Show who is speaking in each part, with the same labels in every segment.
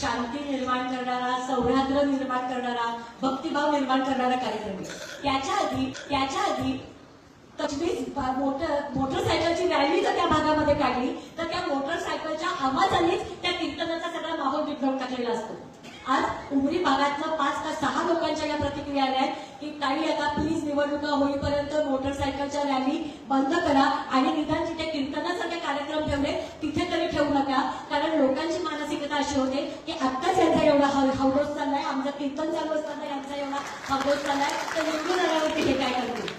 Speaker 1: शांती निर्माण करणारा सौहार्द निर्माण करणारा भक्तिभाव निर्माण करणारा कार्यक्रम आहे. त्याच्या आधी त्याच्या आधी पंचवीस मोटर मोटरसायकलची रॅली जर त्या भागामध्ये काढली तर त्या मोटरसायकलच्या आवाजानेच त्या कीर्तनाचा सगळा माहोल बिघडवून टाकलेला असतो. आज उमरी भागातला पाच का सहा लोकांच्या या प्रतिक्रिया आल्या आहेत की काही आता प्लीज निवडणुका होईपर्यंत मोटरसायकलच्या रॅली बंद करा आणि निदान अशी होते की आत्ताच यांचा एवढा हव- हौदोस चाललाय आमचा कीर्तन चालू असताना यांचा एवढा हौदोस चाललाय. तर हिंदू आल्यावरती हे काय करतील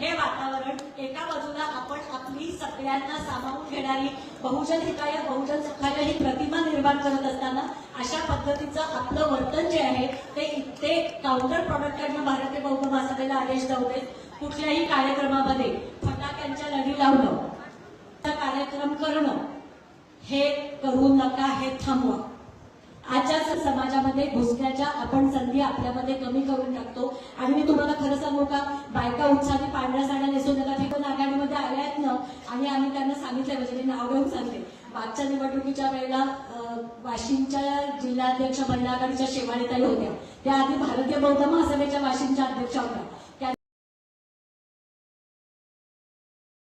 Speaker 1: हे वातावरण एका बाजूला आपण आपली सगळ्यांना सामावून घेणारी बहुजन हिताय बहुजन सुखाय ही प्रतिमा निर्माण करत असताना अशा पद्धतीचं आपलं वर्तन जे आहे ते ते काउंटर प्रॉडक्टांना भारतीय बौद्ध असलेला आदेश नव्हते कुठल्याही कार्यक्रमामध्ये फटाक्यांच्या लढी लावणं कार्यक्रम करणं हे करू नका हे थांबवा. आजच्या समाजामध्ये घुसण्याच्या आपण संधी आपल्यामध्ये कमी करून टाकतो. आणि मी तुम्हाला खरं सांगू का? बायका उत्साही पांढऱ्या साड्या नेसून येतात हे पण आघाडीमध्ये आल्या आहेत ना? आणि आम्ही त्यांना सांगितलं म्हणजे मी नाव घेऊन सांगते. मागच्या निवडणुकीच्या वेळेला वाशिमच्या जिल्हाध्यक्ष महिला आघाडीच्या शेवाळीताई होत्या. त्या आधी भारतीय बौद्ध महासभेच्या वाशिमच्या अध्यक्षा होत्या.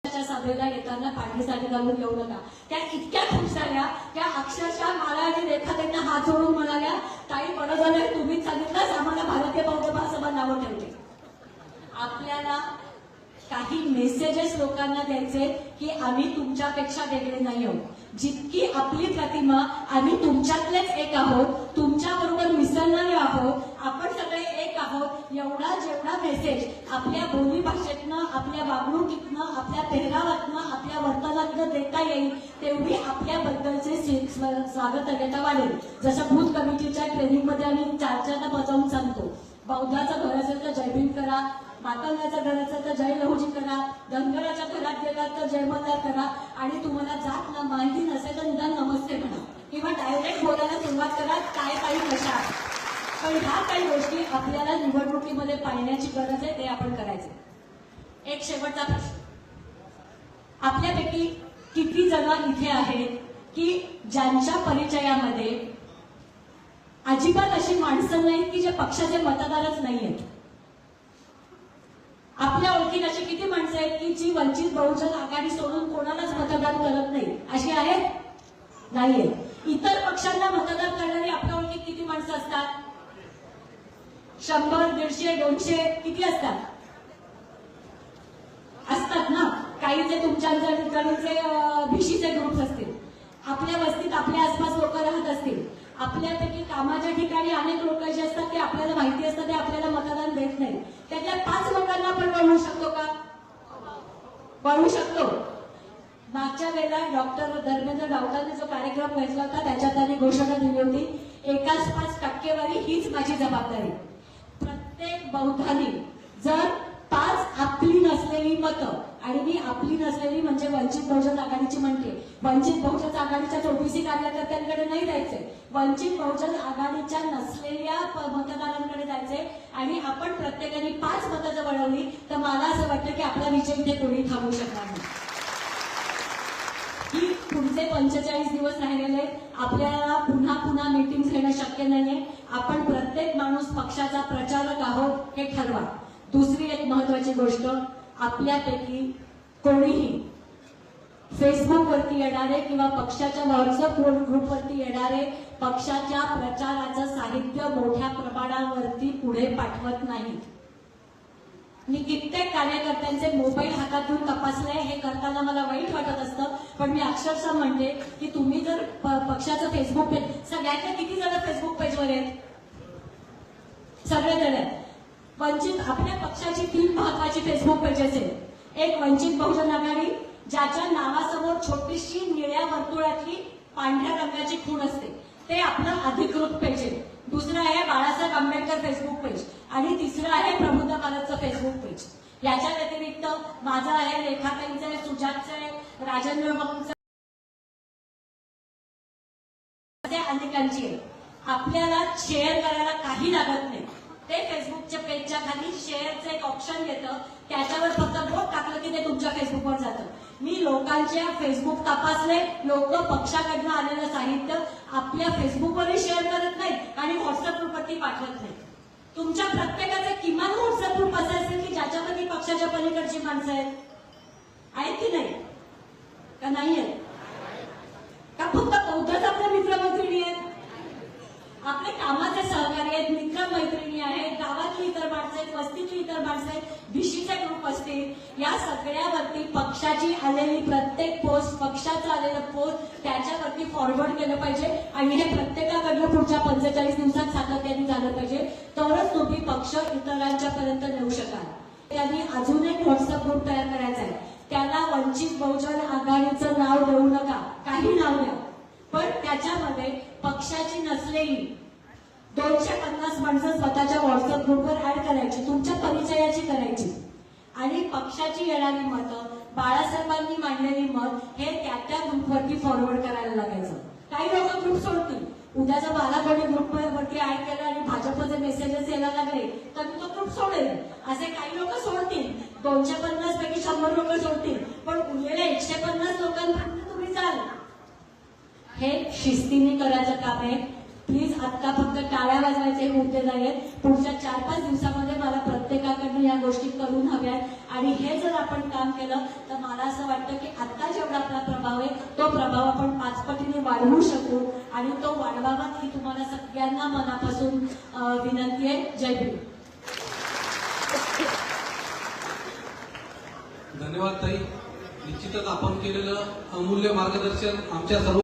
Speaker 1: सभेला येताना पाठीसाठी घालून येऊ नका. त्या इतक्या खुश झाल्या त्या अक्षरशः मला आणि रेखा त्यांना हात जोडून म्हणाल्या ताई बरं झालं तुम्हीच सांगितलंच आम्हाला भारतीय बौद्ध महासभा नावं ठेवते. आपल्याला काही मेसेजेस लोकांना द्यायचे की आम्ही तुमच्यापेक्षा वेगळे नाही आहोत. जितकी आपली प्रतिमा आम्ही तुमच्यातलेच एक आहोत तुमच्याबरोबर मिसळणारे आहोत आपण सगळे आहोत एवढा जेवढा मेसेज आपल्या बोली भाषेतनं आपल्या वागणुकीतनं आपल्या पेहरावातनं आपल्या वर्तनातनं देता येईल तेवढी आपल्याबद्दलचे से- स्व- वाढेल. जसं बूथ कमिटीच्या ट्रेनिंगमध्ये आम्ही चार चारदा बजावून सांगतो. बौद्धाचं घर असेल तर जयभीम करा मातंगाचं घर असेल तर जय लहुजी करा धनगराच्या घरात गेलात तर जय मल्हार करा आणि तुम्हाला जात ना माहिती नसेल तर निदान नमस्ते म्हणा. किंवा डायरेक्ट बोलायला सुरुवात करा काय काही कशा. पण ह्या काही गोष्टी आपल्याला निवडणुकीमध्ये पाळण्याची गरज आहे ते आपण करायचं. एक शेवटचा प्रश्न. आपल्यापैकी किती जण इथे आहेत की ज्यांच्या परिचयामध्ये अजिबात अशी माणसं नाहीत की जे पक्षाचे मतदारच नाही आहेत आपल्या ओळखीत अशी किती माणसं आहेत की जी वंचित बहुजन आघाडी सोडून कोणालाच मतदान करत नाही? अशी आहेत? नाहीये इतर पक्षांना मतदान करणारी आपल्या ओळखीत किती माणसं असतात? शंभर दीडशे दोनशे किती असतात? असतात ना. काही जे तुमच्या ठिकाणीचे भिशीचे ग्रुप असतील आपल्या वस्तीत आपल्या आसपास लोक राहत असतील आपल्यापैकी कामाच्या ठिकाणी अनेक लोक जे असतात ते आपल्याला माहिती असतं ते आपल्याला मतदान देत नाही त्यातल्या पाच लोकांना आपण वळवू शकतो का? वळवू शकतो. मागच्या वेळेला डॉक्टर धर्मेंद्र राऊतांनी जो कार्यक्रम घेतला होता त्याच्यात त्यांनी घोषणा दिली होती एकाच पाच टक्केवारी हीच माझी जबाबदारी. प्रत्येक बौद्धानी जर पाच आपली नसलेली मतं आणि मी आपली नसलेली म्हणजे वंचित बहुजन आघाडीची म्हणते वंचित बहुजन आघाडीच्या ओबीसी कार्यकर्त्यांकडे नाही जायचे. वंचित बहुजन आघाडीच्या नसलेल्या मतदारांकडे जायचे. आणि आपण प्रत्येकाने पाच मतं जर वळवली तर मला असं वाटतं की आपला विजय इथे कोणी थांबू शकणार नाही. पुढचे पंचेचाळीस दिवस राहिलेले आहेत. आपल्याला पुन्हा पुन्हा मीटिंग घेणं शक्य नाहीये. आपण प्रत्येक माणूस पक्षाचा प्रचारक आहोत हे ठरवा. दुसरी एक महत्वाची गोष्ट आपल्यापैकी कोणीही फेसबुकवरती येणारे किंवा पक्षाच्या व्हॉट्सअप ग्रुपवरती येणारे पक्षाच्या प्रचाराचं साहित्य मोठ्या प्रमाणावरती पुढे पाठवत नाही. मी कित्येक कार्यकर्त्यांचे मोबाईल हातात घेऊन तपासले हे करताना मला वाईट वाटत असतं. पण मी अक्षरशः म्हणते की तुम्ही जर पक्षाचं फेसबुक पेज सगळ्यांना किती जण फेसबुक पेजवर आहेत? सगळे जण आहेत. वंचित आपल्या पक्षाची तीन महत्वाची फेसबुक पेजेस आहेत. एक वंचित बहुजन आघाडी ज्याच्या नावासमोर छोटीशी निळ्या वर्तुळातली पांढऱ्या रंगाची खूण असते. ते आपलं अधिकृत पेज आहे. दुसरं आहे बाळासाहेब आंबेडकर फेसबुक पेज आणि तिसरं आहे प्रबुद्ध भारतचं फेसबुक पेज याच्या व्यतिरिक्त माझं आहे रेखाताईंचं आहे सुजातचं आहे राजेंद्र बाबूंचं अनेकांची आहे. आपल्याला शेअर करायला काही लागत नाही. ते फेसबुकच्या पेजच्या खाली शेअरचं एक ऑप्शन येतं. त्याच्यावर फक्त बोट टाकलं की ते तुमच्या फेसबुकवर जातं. मी लोकांच्या फेसबुक तपासले. लोक पक्षाकडनं आलेलं साहित्य आपल्या फेसबुकवरही शेअर करत नाही आणि व्हॉट्सअप ग्रुपवरती पाठवत नाही तुमच्या प्रत्येकाचे किमान व्हॉट्सअप ग्रुप असे असेल की ज्याच्यामध्ये पक्षाच्या पलीकडची माणसं आहेत. आहेत की नाही? का नाही आहेत? का फक्त बौद्धच आपल्या मित्रमैत्रिणी आहेत आपले कामाचे सहकारी आहेत मित्र मैत्रिणी आहेत गावातली इतर माणसं आहेत वस्तीतली इतर माणसं आहेत भिशीचे ग्रुप असतील या सगळ्यावरती पक्षाची आलेली प्रत्येक पोस्ट पक्षाचं आलेलं पोस्ट त्याच्यावरती फॉरवर्ड केलं पाहिजे. आणि हे प्रत्येकाकडनं पुढच्या पंचेचाळीस दिवसात सातत्याने झालं पाहिजे. तरच तुम्ही पक्ष इतरांच्या पर्यंत नेऊ शकाल. त्यांनी अजून एक व्हॉट्सअप ग्रुप तयार करायचा आहे. त्याला वंचित बहुजन आघाडीचं नाव देऊ नका. काही नाव द्या. पण त्याच्यामध्ये पक्षाची नसलेली दोनशे पन्नास माणसं स्वतःच्या व्हॉट्सअप ग्रुपवर ऍड करायची तुमच्या परिचयाची करायची. आणि पक्षाची येणारी मतं बाळासाहेबांनी मांडलेली मत हे त्या त्या ग्रुपवरती फॉरवर्ड करायला लागायचं. काही लोक ग्रुप सोडतील. उद्या जर मला कोणी ग्रुप ऍड केलं आणि भाजपचे मेसेजेस यायला लागले तर मी तो ग्रुप सोडेल. असे काही लोक सोडतील. दोनशे पन्नास पैकी शंभर लोक सोडतील. पण उरलेल्या एकशे पन्नास लोकांपर्यंत तुम्ही जाल. हे शिस्तीने करायचं काम आहे. प्लीज आता फक्त टाळ्या वाजवायचे मुद्दे नाही आहेत. पुढच्या चार पाच दिवसामध्ये मला प्रत्येकाकडनं या गोष्टी करून हव्यात. आणि हे जर आपण काम केलं तर मला असं वाटतं की आता जेवढा आपला प्रभाव आहे तो प्रभाव आपण पाच पटीने वाढवू शकू. आणि तो वाढवावा ही तुम्हाला सगळ्यांना मनापासून विनंती आहे. जय भीम.
Speaker 2: धन्यवाद ताई. निश्चितच आपण केलेलं अमूल्य मार्गदर्शन आमच्या सर्व